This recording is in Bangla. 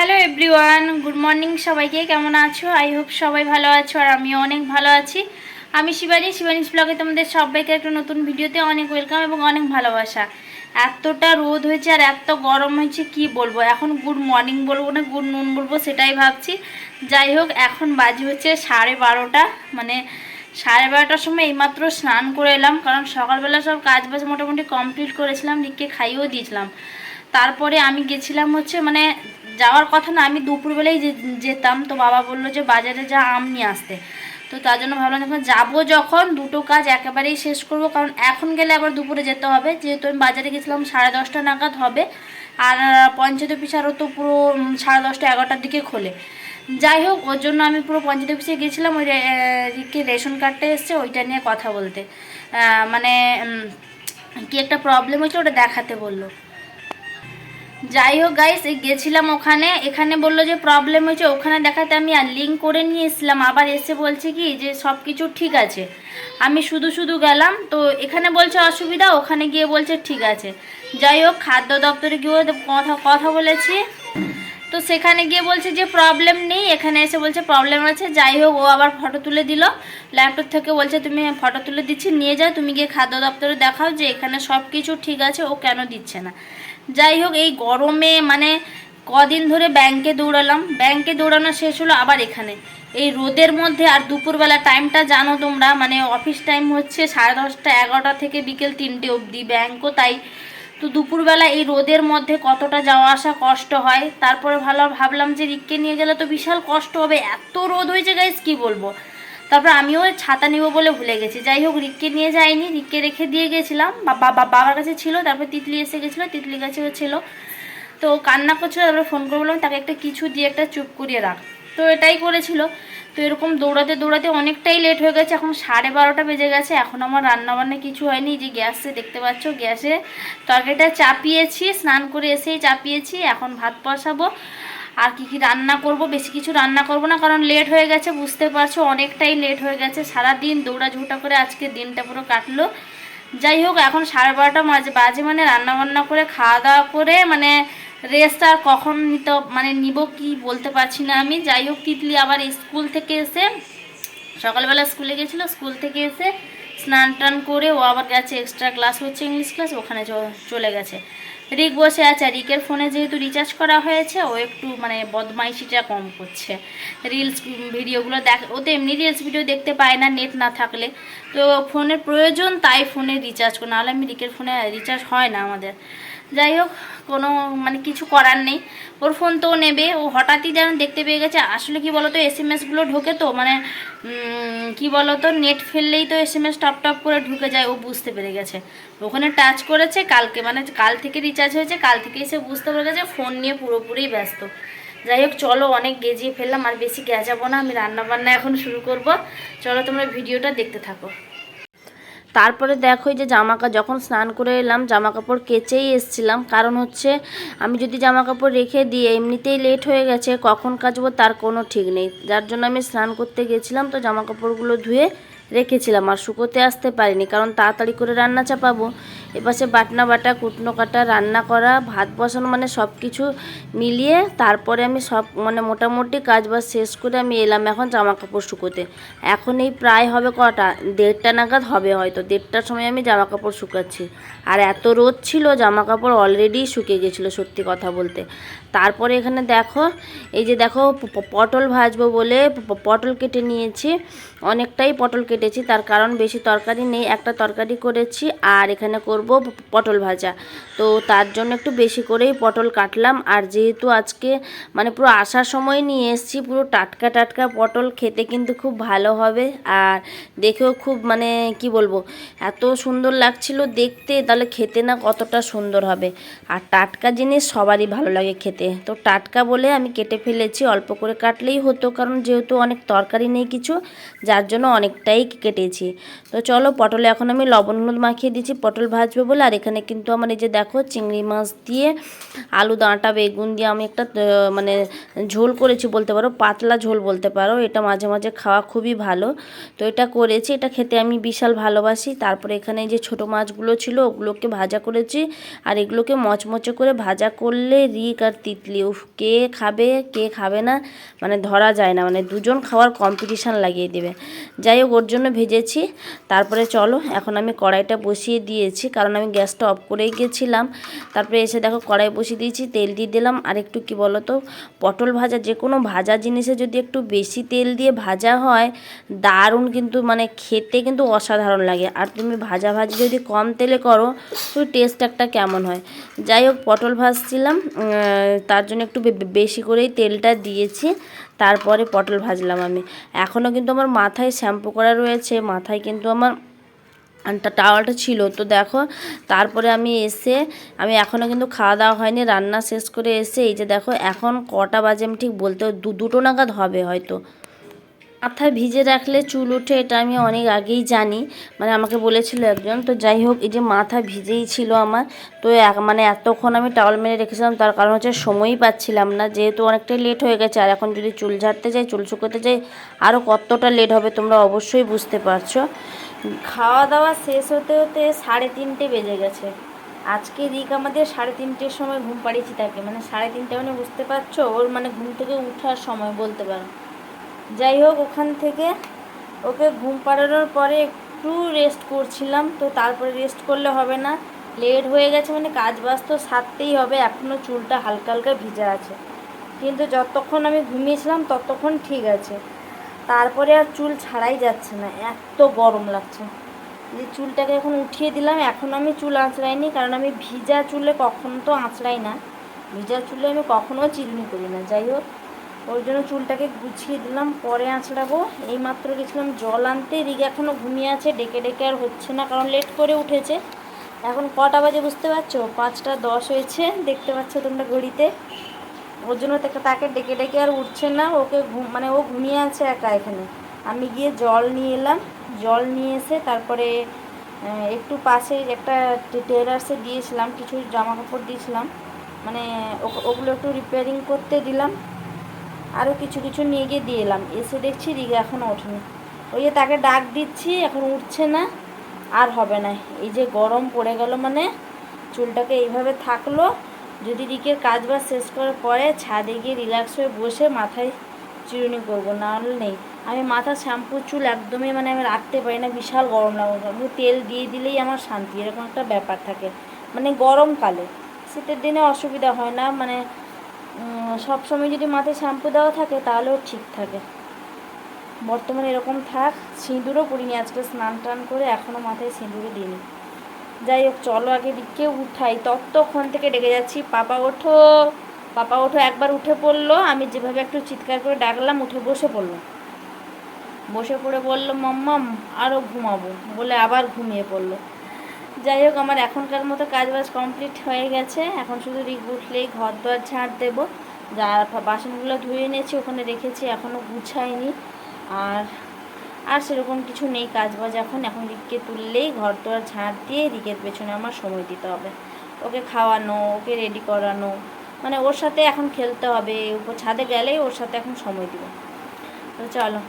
হ্যালো এভরিওয়ান গুড মর্নিং সবাইকে। কেমন আছো? আই হোপ সবাই ভালো আছো আর আমিও অনেক ভালো আছি। আমি শিবানী, শিবানীস ব্লগে তোমাদের সবাইকে একটা নতুন ভিডিওতে অনেক ওয়েলকাম এবং অনেক ভালোবাসা। এতটা রোদ হয়েছে আর এত গরম হয়েছে, কি বলব? এখন গুড মর্নিং বলব না গুড নুন বলব, সেটাই ভাবছি। যাই হোক, এখন বাজে হচ্ছে সাড়ে বারোটা। মানে সাড়ে বারোটার সময় এইমাত্র স্নান করে এলাম, কারণ সকালবেলা সব কাজ বাজ মোটামুটি কমপ্লিট করেছিলাম রিককে খাইয়েও দিয়েছিলাম। তারপরে আমি গেছিলাম হচ্ছে মানে যাওয়ার কথা না, আমি দুপুরবেলায় যে- যেতাম, তো বাবা বলল যে বাজারে যা আম নিয়ে আসতে। তো তার জন্য ভাবলাম যখন যাব যখন, দুটো কাজ একেবারেই শেষ করব, কারণ এখন গেলে আবার দুপুরে যেতে হবে। যেহেতু আমি বাজারে গেছিলাম সাড়ে দশটা নাগাদ হবে, আর পঞ্চায়েত অফিস আরও তো পুরো সাড়ে দশটা এগারোটার দিকে খোলে। যাই হোক, ওর জন্য আমি পুরো পঞ্চায়েত অফিসে গেছিলাম, ওই রিকে রেশন কার্ডটা এসছে, ওইটা নিয়ে কথা বলতে। মানে কি একটা প্রবলেম হয়েছে, ওটা দেখাতে বলল। যাই হোক গাইস গেছিলাম ওখানে। এখানে বলল যে প্রবলেম হয়েছে, ওখানে দেখাতে আমি আর লিঙ্ক করে নিয়ে এসেছিলাম। আবার এসে বলছে কি যে সব কিছু ঠিক আছে। আমি শুধু শুধু গেলাম, তো এখানে বলছে অসুবিধা, ওখানে গিয়ে বলছে ঠিক আছে। যাই হোক, খাদ্য দপ্তরে গিয়েও কথা কথা বলেছি। তো সেখানে গিয়ে বলছে যে প্রবলেম নেই, এখানে এসে বলছে প্রবলেম আছে, যাই হোক, ও আবার ফটো তুলে দিল। ল্যাপটপ থেকে বলছে, তুমি ফটো তুলে দিচ্ছি, নিয়ে যাও, তুমি গিয়ে খাদ্য দপ্তরে দেখাও যে এখানে সব কিছু ঠিক আছে, ও কেন দিচ্ছে না? যাই হোক, এই গরমে মানে কদিন ধরে ব্যাংকে দৌড়ালাম। ব্যাংকে দৌড়ানো শেষ হলো আবার এখানে। এই রোদের মধ্যে আর দুপুরবেলা টাইমটা জানো তোমরা মানে অফিস টাইম হচ্ছে সাড়ে দশটা, এগারোটা থেকে বিকেল তিনটে অবধি ব্যাংকও তাই তো দুপুরবেলা এই রোদের মধ্যে কতটা যাওয়া আসা কষ্ট হয়? তারপরে ভালো ভাবলাম যে রিককে নিয়ে গেলে তো বিশাল কষ্ট হবে, এত রোদ হয়েছে গাইস কি বলব? তারপর আমিও ছাতা নিব বলে ভুলে গেছি। যাই হোক, রিককে নিয়ে যাইনি, রিককে রেখে দিয়ে গেছিলাম। বাবার কাছে ছিল, তারপর তিতলি এসে গেছিল, তিতলি কাছেও ছিল। তো কান্না করছিল, তারপরে ফোন করে বললাম, তাকে একটা কিছু দিয়ে একটা চুপ করিয়ে রাখ। তো এটাই করেছিল। তো এরকম দৌড়াতে দৌড়াতে অনেকটাই লেট হয়ে গেছে। এখন সাড়ে বারোটা বেজে গেছে। এখন আমার রান্নাবান্না কিছু হয়নি। যে গ্যাসে দেখতে পাচ্ছ, গ্যাসে তরকারিটা চাপিয়েছি, স্নান করে এসেই চাপিয়েছি। এখন ভাত বসাবো। আর কি কি রান্না করব? বেশি কিছু রান্না করব না, কারণ লেট হয়ে গেছে। বুঝতে পারছ, অনেকটাই লেট হয়ে গেছে। সারা দিন দৌড়াঝুটা করে আজকে দিনটা পুরো কাটলো। যাই হোক, এখন সাড়ে বারোটা মাঝে বাজে মানে রান্নাবান্না করে খাওয়া দাওয়া করে মানে রেস্ট আর কখন নিতে মানে নিব কি বলতে পারছি না আমি। যাই হোক, তিতলি আবার স্কুল থেকে এসে সকালবেলা স্কুলে গেছিল, স্কুল থেকে এসে স্নান টান করে ও আবার গেছে এক্সট্রা ক্লাস হচ্ছে ইংলিশ ক্লাস ওখানে চলে গেছে। রিক বসে আছে রিকের ফোনে যেহেতু রিচার্জ করা হয়েছে, ও একটু মানে বদমাইশিটা কম করছে। রিলস ভিডিওগুলো দেখ, ও তো এমনি রিলস ভিডিও দেখতে পায় না নেট না থাকলে। তো ফোনের প্রয়োজন, তাই ফোনে রিচার্জ করে, নাহলে আমি রিকের ফোনে রিচার্জ হয় না আমাদের। যাই হোক কোনো মানে কিছু করার নেই। ওর ফোন তো নেবে, ও হঠাৎই যেন দেখতে পেয়ে গেছে। আসলে কি বলতো এস এম এসগুলো ঢোকে তো মানে কি বলতো নেট ফেললেই তো এস এম এস টপ টপ করে ঢুকে যায়, ও বুঝতে পেরে গেছে। ওখানে টাচ করেছে, কালকে মানে কাল থেকে রিচার্জ হয়েছে, কাল থেকেই সে বুঝতে পেরে গেছে ফোন নিয়ে পুরোপুরি ব্যস্ত। যাই হোক, চলো, অনেক গেজিয়ে ফেললাম, আর বেশি গেজাবো না, আমি রান্না বান্না এখন শুরু করব। চলো, তোমরা ভিডিওটা দেখতে থাকো। তারপরে দেখো যে জামা যখন স্নান করে এলাম জামা কাপড় কেচেই এসছিলাম। কারণ হচ্ছে, আমি যদি জামা কাপড় রেখে দিয়ে এমনিতেই লেট হয়ে গেছে, কখন কাচবো তার কোনো ঠিক নেই। যার জন্য আমি স্নান করতে গেছিলাম, তো জামা কাপড়গুলো ধুয়ে রেখেছিলাম। আর শুকোতে আসতে পারিনি, কারণ তাড়াতাড়ি করে রান্না চাপাবো। এপাশে বাটনা বাটা, কুটনো কাটা, রান্না করা, ভাত বসানো মানে সব কিছু মিলিয়ে তারপরে আমি সব মানে মোটামুটি কাজ বাজ শেষ করে আমি এলাম এখন জামা কাপড় শুকোতে। এখন এই প্রায় হবে কটা? দেড়টা নাগাদ হবে হয়তো। দেড়টার সময় আমি জামা কাপড় শুকাচ্ছি। আর এত রোদ ছিল জামা কাপড় অলরেডি শুকিয়ে গেছিল সত্যি কথা বলতে। তারপরে এখানে দেখো, এই যে দেখো পটল ভাজবো বলে পটল কেটে নিয়েছি। অনেকটাই পটল কেটেছি, তার কারণ বেশি তরকারি নেই। একটা তরকারি করেছি, আর এখানে করব পটল ভাজা। তো তার জন্য একটু বেশি করেই পটল কাটলাম। আর যেহেতু আজকে মানে পুরো আসার সময় নিয়ে এসেছি, পুরো টাটকা টাটকা পটল খেতে কিন্তু খুব ভালো হবে। আর দেখেও খুব মানে কি বলব, এত সুন্দর লাগছিল দেখতে, তাহলে খেতে না কতটা সুন্দর হবে। আর টাটকা জিনিস সবারই ভালো লাগে খেতে। তো টাটকা বলে আমি কেটে ফেলেছি, অল্প করে কাটলেই হতো, কারণ যেহেতু অনেক তরকারি নেই কিছু, যার জন্য অনেকটাই কেটেছি। তো চলো পটলে এখন আমি লবণ হলুদ মাখিয়ে দিচ্ছি, পটল ভাজ ভাজবে বলে, আর এখানে কিন্তু আমার এই যে দেখো চিংড়ি মাছ দিয়ে আলু, ডাঁটা, বেগুন দিয়ে আমি একটা মানে ঝোল করেছি বলতে পারো, পাতলা ঝোল বলতে পারো, এটা মাঝে মাঝে খাওয়া খুবই ভালো। তো এটা করেছি, এটা খেতে আমি বিশাল ভালোবাসি। তারপরে এখানে যে ছোট মাছগুলো ছিল, ওগুলোকে ভাজা করেছি, আর এগুলোকে মচমচে করে ভাজা করলে রিক আর তিতলি, উফ, কে খাবে কে খাবে না মানে ধরা যায় না মানে দুজন খাওয়ার কম্পিটিশান লাগিয়ে দেবে। যাই হোক, ওর জন্য ভেজেছি। তারপরে চলো, এখন আমি কড়াইটা বসিয়ে দিয়েছি কারণ আমি গ্যাসটা অফ করেই গেছিলাম। তারপরে এসে দেখো কড়াই বসিয়ে দিয়েছি, তেল দিয়ে দিলাম। আর একটু কি বলো তো পটল ভাজা যে কোনো ভাজা জিনিসে যদি একটু বেশি তেল দিয়ে ভাজা হয়, দারুণ কিন্তু মানে খেতে কিন্তু অসাধারণ লাগে। আর তুমি ভাজা ভাজি যদি কম তেলে করো, তো টেস্ট একটা কেমন হয়। যাই হোক, পটল ভাজছিলাম তার জন্য একটু বেশি করেই তেলটা দিয়েছি। তারপরে পটল ভাজলাম আমি। এখনও কিন্তু আমার মাথায় শ্যাম্পু করা রয়েছে, মাথায় কিন্তু আমার টাওয়ালটা ছিল। তো দেখো, তারপরে আমি এসে, আমি এখনও কিন্তু খাওয়া দাওয়া হয়নি, রান্না শেষ করে এসে এই যে দেখো, এখন কটা বাজে আমি ঠিক বলতে দু, দুটো নাগাদ হবে হয়তো। মাথায় ভিজে রাখলে চুল ওঠে, এটা আমি অনেক আগেই জানি। মানে আমাকে বলেছিল একজন, তো যাই হোক, এই যে মাথা ভিজেই ছিল আমার, তো মানে এতক্ষণ আমি টাওয়াল মেরে রেখেছিলাম, তার কারণ হচ্ছে সময়ই পাচ্ছিলাম না, যেহেতু অনেকটাই লেট হয়ে গেছে, আর এখন যদি চুল ঝাড়তে যাই, চুল শুকোতে যাই আরও কতটা লেট হবে তোমরা অবশ্যই বুঝতে পারছ। খাওয়া দাওয়া শেষ হতে হতে সাড়ে তিনটে বেজে গেছে। আজকে রিক আমাদের সাড়ে তিনটের সময় ঘুম পাড়িয়েছি তাকে। মানে সাড়ে তিনটে মানে বুঝতে পারছ? ওর মানে ঘুম থেকে উঠার সময় বলতে পারো। যাই হোক, ওখান থেকে ওকে ঘুম পাড়ানোর পরে একটু রেস্ট করছিলাম। তো তারপরে রেস্ট করলে হবে না। লেট হয়ে গেছে মানে কাজ বাজ তো সারতেই হবে। এখনও চুলটা হালকা হালকা ভিজা আছে। কিন্তু যতক্ষণ আমি ঘুমিয়েছিলাম ততক্ষণ ঠিক আছে। তারপরে আর চুল ছাড়াই যাচ্ছে না, এত গরম লাগছে। যে চুলটাকে এখন উঠিয়ে দিলাম, এখন আমি চুল আঁচড়াইনি, কারণ আমি ভিজা চুলে কখনো তো আঁচড়াই না। ভিজা চুলে আমি কখনো চিরুনি করি না, যাই হোক। ওই জন্য চুলটাকে গুছিয়ে দিলাম, পরে আঁচড়াবো। এই মাত্র গেছিলাম জল আনতে, এদিকে এখনও ঘুমিয়ে আছে, ডেকে ডেকে আর হচ্ছে না, কারণ লেট করে উঠেছে। এখন কটা বাজে বুঝতে পারছ? পাঁচটা দশ হয়েছে, দেখতে পাচ্ছ তোমরা ঘড়িতে। ওর জন্য তাকে ডেকে ডেকে আর উঠছে না, ওকে ঘুম মানে ও ঘুমিয়ে আছে একা এখানে। আমি গিয়ে জল নিয়ে এলাম, জল নিয়ে এসে তারপরে একটু পাশে একটা টেরার্সে দিয়েছিলাম কিছু জামা কাপড় দিয়েছিলাম। মানে ওগুলো একটু রিপেয়ারিং করতে দিলাম আরও কিছু কিছু নিয়ে গিয়ে দিয়ে এলাম। এসে দেখছি রিগা এখনও ওঠেনি। ওই যে তাকে ডাক দিচ্ছি, এখন উঠছে না, আর হবে না। এই যে গরম পড়ে গেল মানে চুলটাকে এইভাবে থাকল যদি রিকের কাজ বাজ শেষ করার পরে ছাদে গিয়ে রিল্যাক্স হয়ে বসে মাথায় চিরুনি করব, না হলে নেই। আমি মাথা শ্যাম্পু, চুল একদমই মানে আমি রাখতে পারি না, বিশাল গরম লাগে আমি তেল দিয়ে দিলেই আমার শান্তি, এরকম একটা ব্যাপার থাকে। মানে গরমকালে শীতের দিনে অসুবিধা হয় না মানে সব সময় যদি মাথায় শ্যাম্পু দেওয়া থাকে তাহলেও ঠিক থাকে। বর্তমানে এরকম থাক, সিঁদুরও পরিনি আজকে, স্নান টান করে এখনও মাথায় সিঁদুরও দিইনি। যাই হোক, চলো আগে দিকে উঠাই। ততক্ষণ থেকে ডেকে যাচ্ছি। পাপা, ওঠো। পাপা, ওঠো। একবার উঠে পড়ল। আমি যেভাবে একটু চিৎকার করে ডাকলাম, উঠে বসে পড়ল। বসে পড়ে বলল মাম্মাম আরও ঘুমাবো। বলে আবার ঘুমিয়ে পড়ল। যাই হোক, আমার এখনকার মতো কাজ বাজ কমপ্লিট হয়ে গেছে। এখন শুধু রিক উঠলেই ঘর দোয়ার ঝাঁট দেবো। যা বাসনগুলো ধুয়ে নিয়েছি ওখানে রেখেছি এখনও গুছাইনি। আর আর সেরকম কিছু নেই কাজ বাজ এখন। এখন দিককে তুললেই ঘর দোয়ার ঝাঁট দিয়ে দিকের পেছনে আমার সময় দিতে হবে। ওকে খাওয়ানো, ওকে রেডি করানো মানে ওর সাথে এখন খেলতে হবে। উপর ছাদে গেলেই ওর সাথে এখন সময় দিব। তো চলো।